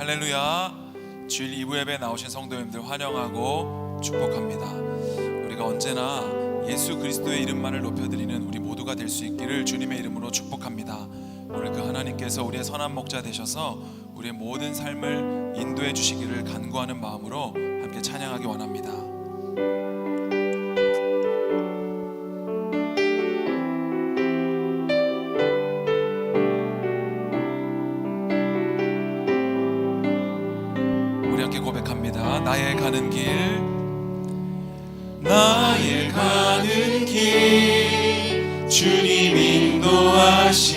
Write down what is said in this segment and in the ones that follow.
할렐루야. 주일 2부 예배 나오신 성도님들 환영하고 축복합니다. 우리가 언제나 예수 그리스도의 이름만을 높여드리는 우리 모두가 될 수 있기를 주님의 이름으로 축복합니다. 오늘 그 하나님께서 우리의 선한 목자 되셔서 우리의 모든 삶을 인도해 주시기를 간구하는 마음으로 함께 찬양하기 원합니다. 고백합니다. 나의 가는 길, 나의 가는 길, 주님 인도하시네.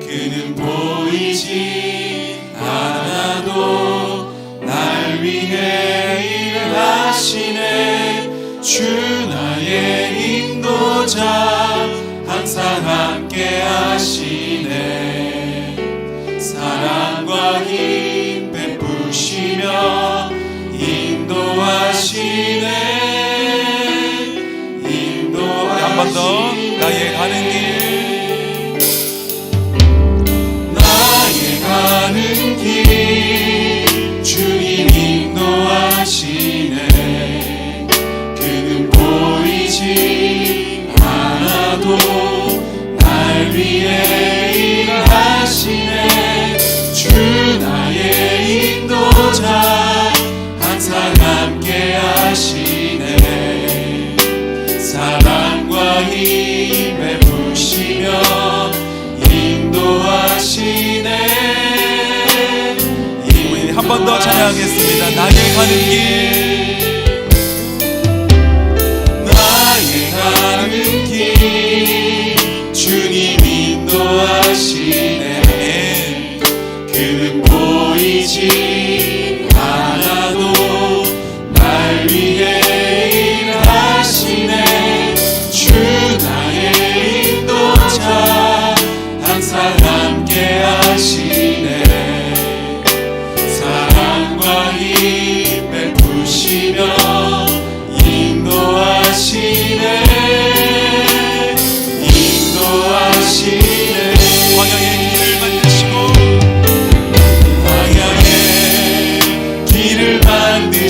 그는 보이지 않아도 날 위해 일하시네. 주 나의 인도자, 항상 함께 하시 하시네. 사랑과 힘에 부시며 인도하시네. 우리 한 번 더 찬양하겠습니다. 나의 가는 길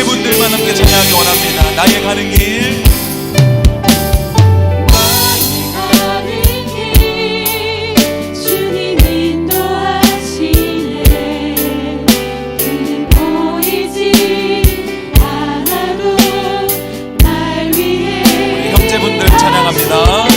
때 자매분들만 함께 찬양하기 원합니다. 나의 가는 길. 위해 형제분들 찬양합니다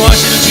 Washington.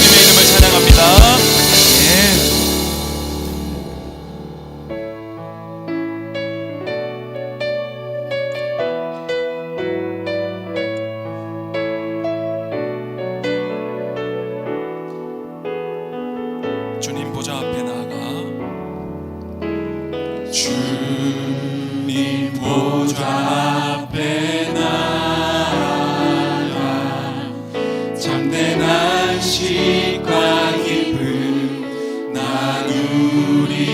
음식과 기쁨 나누리겠네.